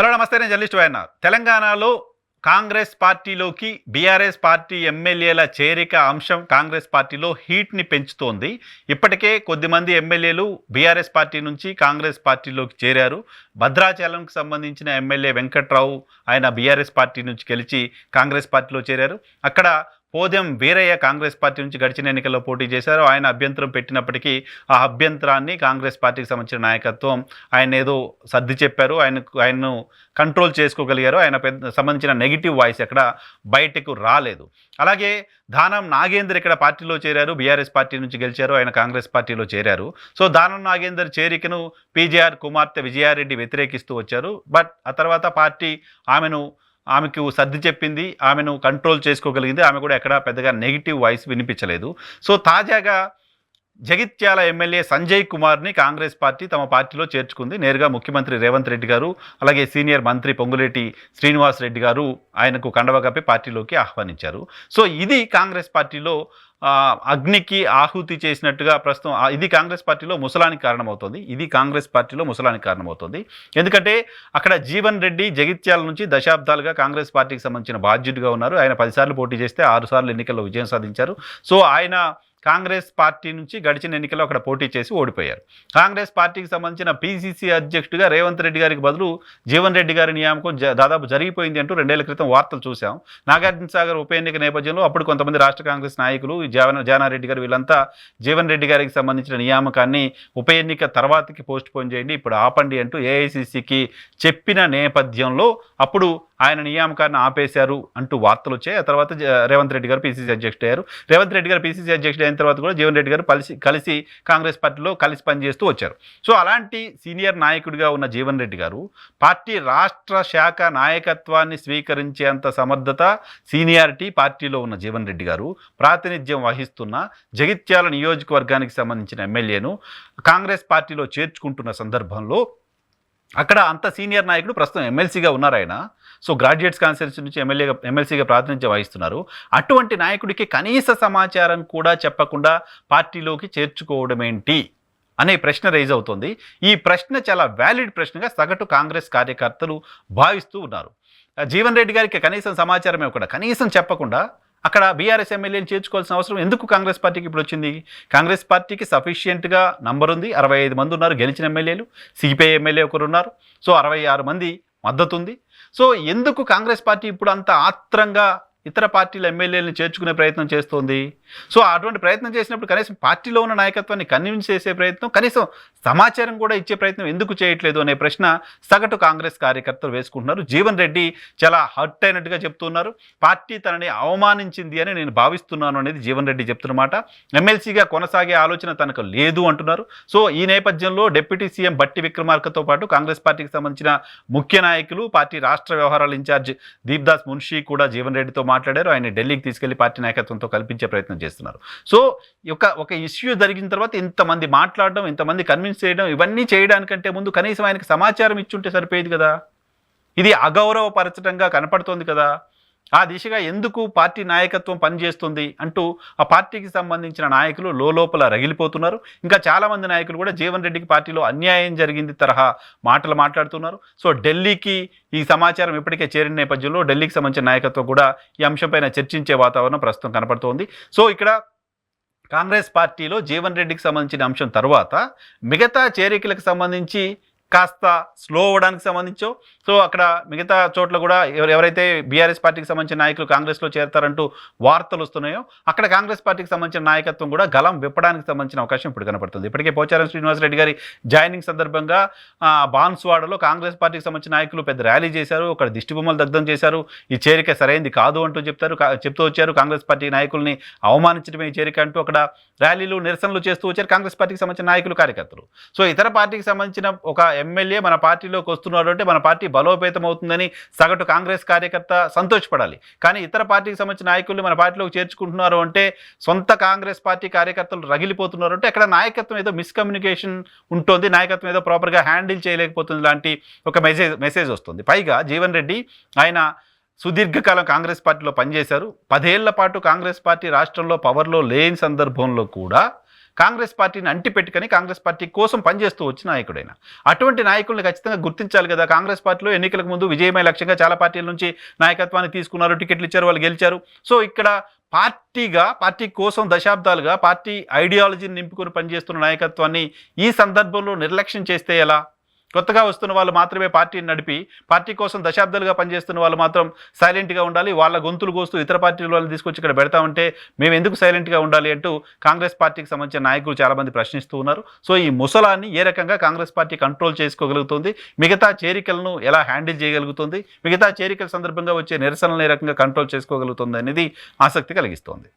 Hello నమస్తే నేను journalist ఆయన తెలంగాణలో కాంగ్రెస్ పార్టీలోకి బీఆర్ఎస్ పార్టీ ఎమ్మెల్యేల చేరిక అంశం కాంగ్రెస్ పార్టీలో హీట్ని పెంచుతోంది. ఇప్పటికే కొద్దిమంది ఎమ్మెల్యేలు బీఆర్ఎస్ పార్టీ నుంచి కాంగ్రెస్ పార్టీలోకి చేరారు. భద్రాచలంకు సంబంధించిన ఎమ్మెల్యే వెంకట్రావు ఆయన బీఆర్ఎస్ పార్టీ నుంచి గెలిచి కాంగ్రెస్ పార్టీలో చేరారు. అక్కడ పోదెం వీరయ్య కాంగ్రెస్ పార్టీ నుంచి గడిచిన ఎన్నికల్లో పోటీ చేశారు. ఆయన అభ్యంతరం పెట్టినప్పటికీ ఆ అభ్యంతరాన్ని కాంగ్రెస్ పార్టీకి సంబంధించిన నాయకత్వం ఆయన ఏదో సర్ది చెప్పారు. ఆయనకు ఆయన్ను కంట్రోల్ చేసుకోగలిగారు. ఆయన పెద్ద సంబంధించిన నెగిటివ్ వాయిస్ ఎక్కడ బయటకు రాలేదు. అలాగే దానం నాగేందర్ ఇక్కడ పార్టీలో చేరారు. బీఆర్ఎస్ పార్టీ నుంచి గెలిచారు. ఆయన కాంగ్రెస్ పార్టీలో చేరారు. సో దానం నాగేందర్ చేరికను పీజేఆర్ కుమార్తె విజయారెడ్డి వ్యతిరేకిస్తూ వచ్చారు. బట్ ఆ తర్వాత పార్టీ ఆమెను ఆమెకు సర్ది చెప్పింది ఆమెను కంట్రోల్ చేసుకోగలిగింది ఆమె కూడా ఎక్కడ పెద్దగా నెగిటివ్ వాయిస్ వినిపించలేదు. సో తాజాగా జగిత్యాల ఎమ్మెల్యే సంజయ్ కుమార్ని కాంగ్రెస్ పార్టీ తమ పార్టీలో చేర్చుకుంది. నేరుగా ముఖ్యమంత్రి రేవంత్ రెడ్డి గారు అలాగే సీనియర్ మంత్రి పొంగులేటి శ్రీనివాస్ రెడ్డి గారు ఆయనకు కండవ కప్పి పార్టీలోకి ఆహ్వానించారు. సో ఇది కాంగ్రెస్ పార్టీలో అగ్నికి ఆహుతి చేసినట్టుగా ప్రస్తుతం ఇది కాంగ్రెస్ పార్టీలో ముసలానికి కారణమవుతుంది. ఇది కాంగ్రెస్ పార్టీలో ముసలానికి కారణమవుతుంది. ఎందుకంటే అక్కడ జీవన్ రెడ్డి జగిత్యాల నుంచి దశాబ్దాలుగా కాంగ్రెస్ పార్టీకి సంబంధించిన బాధ్యుడిగా ఉన్నారు. ఆయన పదిసార్లు పోటీ చేస్తే ఆరు సార్లు ఎన్నికల్లో విజయం సాధించారు. సో ఆయన కాంగ్రెస్ పార్టీ నుంచి గడిచిన ఎన్నికల్లో అక్కడ పోటీ చేసి ఓడిపోయారు. కాంగ్రెస్ పార్టీకి సంబంధించిన పీసీసీ అధ్యక్షుడిగా రేవంత్ రెడ్డి గారికి బదులు జీవన్ రెడ్డి గారి నియామకం దాదాపు జరిగిపోయింది అంటూ రెండేళ్ళ క్రితం వార్తలు చూశాం. నాగార్జున సాగర్ ఉప ఎన్నిక నేపథ్యంలో అప్పుడు కొంతమంది రాష్ట్ర కాంగ్రెస్ నాయకులు జావన జానారెడ్డి గారు వీళ్ళంతా జీవన్ రెడ్డి గారికి సంబంధించిన నియామకాన్ని ఉప ఎన్నిక తర్వాతకి పోస్ట్ పోన్ చేయండి ఇప్పుడు ఆపండి అంటూ ఏఐసిసికి చెప్పిన నేపథ్యంలో అప్పుడు ఆయన నియామకాన్ని ఆపేశారు అంటూ వార్తలు వచ్చాయి. ఆ తర్వాత రేవంత్ రెడ్డి గారు పీసీసీ అధ్యక్షుడు అయ్యారు. రేవంత్ రెడ్డి గారు పీసీసీ అధ్యక్షుడు అయిన తర్వాత కూడా జీవన్ రెడ్డి గారు కలిసి కలిసి కాంగ్రెస్ పార్టీలో కలిసి పనిచేస్తూ వచ్చారు. సో అలాంటి సీనియర్ నాయకుడిగా ఉన్న జీవన్ రెడ్డి గారు పార్టీ రాష్ట్ర శాఖ నాయకత్వాన్ని స్వీకరించేంత సమర్థత సీనియారిటీ పార్టీలో ఉన్న జీవన్ రెడ్డి గారు ప్రాతినిధ్యం వహిస్తున్న జగిత్యాల నియోజకవర్గానికి సంబంధించిన ఎమ్మెల్యేను కాంగ్రెస్ పార్టీలో చేర్చుకుంటున్న సందర్భంలో అక్కడ అంత సీనియర్ నాయకుడు ప్రస్తుతం ఎమ్మెల్సీగా ఉన్నారు ఆయన. సో గ్రాడ్యుయేట్స్ కాన్స్టిట్యూన్సీ నుంచి ఎమ్మెల్యేగా ఎమ్మెల్సీగా ప్రాతినిధ్యం వహిస్తున్నారు. అటువంటి నాయకుడికి కనీస సమాచారం కూడా చెప్పకుండా పార్టీలోకి చేర్చుకోవడం ఏంటి? అనే ప్రశ్న రైజ్ అవుతుంది. ఈ ప్రశ్న చాలా వ్యాలిడ్ ప్రశ్నగా సగటు కాంగ్రెస్ కార్యకర్తలు భావిస్తూ ఉన్నారు. జీవన్ రెడ్డి గారికి కనీసం సమాచారం ఇవ్వకుండా కనీసం చెప్పకుండా అక్కడ బీఆర్ఎస్ ఎమ్మెల్యేని చేర్చుకోవాల్సిన అవసరం ఎందుకు కాంగ్రెస్ పార్టీకి ఇప్పుడు వచ్చింది? కాంగ్రెస్ పార్టీకి సఫిషియెంట్గా నంబర్ ఉంది. అరవై ఐదు మంది ఉన్నారు గెలిచిన ఎమ్మెల్యేలు. సిపిఐ ఎమ్మెల్యే ఒకరు ఉన్నారు. సో అరవై ఆరు మంది మద్దతు ఉంది. సో ఎందుకు కాంగ్రెస్ పార్టీ ఇప్పుడు అంత ఆత్రంగా ఇతర పార్టీల ఎమ్మెల్యేలను చేర్చుకునే ప్రయత్నం చేస్తోంది. సో అటువంటి ప్రయత్నం చేసినప్పుడు కనీసం పార్టీలో ఉన్న నాయకత్వాన్ని కన్విన్స్ చేసే ప్రయత్నం కనీసం సమాచారం కూడా ఇచ్చే ప్రయత్నం ఎందుకు చేయట్లేదు అనే ప్రశ్న సగటు కాంగ్రెస్ కార్యకర్తలు వేసుకుంటున్నారు. జీవన్ రెడ్డి చాలా హర్ట్ అయినట్టుగా చెప్తున్నారు. పార్టీ తనని అవమానించింది అని నేను భావిస్తున్నాను అనేది జీవన్ రెడ్డి చెప్తున్నమాట ఎమ్మెల్సీగా కొనసాగే ఆలోచన తనకు లేదు అంటున్నారు. సో ఈ నేపథ్యంలో డిప్యూటీ సీఎం బట్టి విక్రమార్కతో పాటు కాంగ్రెస్ పార్టీకి సంబంధించిన ముఖ్య నాయకులు పార్టీ రాష్ట్ర వ్యవహారాల ఇన్ఛార్జ్ దీప్దాస్ మున్షి కూడా జీవన్ రెడ్డితో మాట్లాడారు. ఆయన ఢిల్లీకి తీసుకెళ్ళి పార్టీ నాయకత్వంతో కల్పించే ప్రయత్నం చేస్తున్నారు. సో ఒక ఒక ఇష్యూ జరిగిన తర్వాత ఇంతమంది మాట్లాడడం ఇంతమంది కన్విన్స్ చేయడం ఇవన్నీ చేయడానికంటే ముందు కనీసం ఆయనకి సమాచారం ఇచ్చుంటే సరిపోయేది కదా. ఇది అగౌరవపరచడంగా కనపడుతోంది కదా. ఆ దిశగా ఎందుకు పార్టీ నాయకత్వం పనిచేస్తుంది అంటూ ఆ పార్టీకి సంబంధించిన నాయకులు లోపల రగిలిపోతున్నారు. ఇంకా చాలామంది నాయకులు కూడా జీవన్ రెడ్డికి పార్టీలో అన్యాయం జరిగింది తరహా మాటలు మాట్లాడుతున్నారు. సో ఢిల్లీకి ఈ సమాచారం ఇప్పటికే చేరిన నేపథ్యంలో ఢిల్లీకి సంబంధించిన నాయకత్వం కూడా ఈ అంశంపైన చర్చించే వాతావరణం ప్రస్తుతం కనపడుతోంది. సో ఇక్కడ కాంగ్రెస్ పార్టీలో జీవన్ రెడ్డికి సంబంధించిన అంశం తర్వాత మిగతా చేరికలకు సంబంధించి కాస్త స్లో అవ్వడానికి సంబంధించో సో అక్కడ మిగతా చోట్ల కూడా ఎవరు ఎవరైతే బీఆర్ఎస్ పార్టీకి సంబంధించిన నాయకులు కాంగ్రెస్లో చేరతారంటూ వార్తలు వస్తున్నాయో అక్కడ కాంగ్రెస్ పార్టీకి సంబంధించిన నాయకత్వం కూడా గలం విప్పడానికి సంబంధించిన అవకాశం ఇప్పుడు కనపడుతుంది. ఇప్పటికే పోచారం శ్రీనివాసరెడ్డి గారి జాయినింగ్ సందర్భంగా బాన్స్వాడలో కాంగ్రెస్ పార్టీకి సంబంధించిన నాయకులు పెద్ద ర్యాలీ చేశారు. అక్కడ దిష్టి బొమ్మలు దగ్ధం చేశారు. ఈ చేరిక సరైంది కాదు అంటూ చెప్తారు. చెప్తూ వచ్చారు. కాంగ్రెస్ పార్టీ నాయకుల్ని అవమానించడమే ఈ చేరిక అంటూ అక్కడ ర్యాలీలు నిరసనలు చేస్తూ వచ్చారు కాంగ్రెస్ పార్టీకి సంబంధించిన నాయకులు కార్యకర్తలు. సో ఇతర పార్టీకి సంబంధించిన ఒక ఎమ్మెల్యే మన పార్టీలోకి వస్తున్నాడు అంటే మన పార్టీ బలోపేతం అవుతుందని సగటు కాంగ్రెస్ కార్యకర్త సంతోషపడాలి. కానీ ఇతర పార్టీకి సంబంధించిన నాయకులు మన పార్టీలోకి చేర్చుకుంటున్నారు అంటే సొంత కాంగ్రెస్ పార్టీ కార్యకర్తలు రగిలిపోతున్నారు అంటే అక్కడ నాయకత్వం ఏదో మిస్కమ్యూనికేషన్ ఉంటుంది నాయకత్వం ఏదో ప్రాపర్గా హ్యాండిల్ చేయలేకపోతుంది లాంటి ఒక మెసేజ్ మెసేజ్ వస్తుంది. పైగా జీవన్ రెడ్డి ఆయన సుదీర్ఘకాలం కాంగ్రెస్ పార్టీలో పనిచేశారు. పదేళ్ళ పాటు కాంగ్రెస్ పార్టీ రాష్ట్రంలో పవర్లో లేని సందర్భంలో కూడా కాంగ్రెస్ పార్టీని అంటిపెట్టుకొని కాంగ్రెస్ పార్టీ కోసం పనిచేస్తూ వచ్చిన నాయకుడైన. అటువంటి నాయకుల్ని ఖచ్చితంగా గుర్తించాలి కదా. కాంగ్రెస్ పార్టీలో ఎన్నికలకు ముందు విజయమయ లక్ష్యంగా చాలా పార్టీల నుంచి నాయకత్వాన్ని తీసుకున్నారు టికెట్లు ఇచ్చారు వాళ్ళు గెలిచారు. సో ఇక్కడ పార్టీగా పార్టీ కోసం దశాబ్దాలుగా పార్టీ ఐడియాలజీని నింపుకొని పనిచేస్తున్న నాయకత్వాన్ని ఈ సందర్భంలో నిర్లక్ష్యం చేస్తే ఎలా? కొత్తగా వస్తున్న వాళ్ళు మాత్రమే పార్టీని నడిపి పార్టీ కోసం దశాబ్దాలుగా పనిచేస్తున్న వాళ్ళు మాత్రం సైలెంట్గా ఉండాలి. వాళ్ళ గొంతులు కోస్తూ ఇతర పార్టీల వాళ్ళు తీసుకొచ్చి ఇక్కడ పెడతామంటే మేము ఎందుకు సైలెంట్గా ఉండాలి అంటూ కాంగ్రెస్ పార్టీకి సంబంధించిన నాయకులు చాలామంది ప్రశ్నిస్తూ ఉన్నారు. సో ఈ ముసలాన్ని ఏ రకంగా కాంగ్రెస్ పార్టీ కంట్రోల్ చేసుకోగలుగుతుంది? మిగతా చేరికలను ఎలా హ్యాండిల్ చేయగలుగుతుంది? మిగతా చేరికల సందర్భంగా వచ్చే నిరసనలు ఏ రకంగా కంట్రోల్ చేసుకోగలుగుతుంది అనేది ఆసక్తి కలిగిస్తోంది.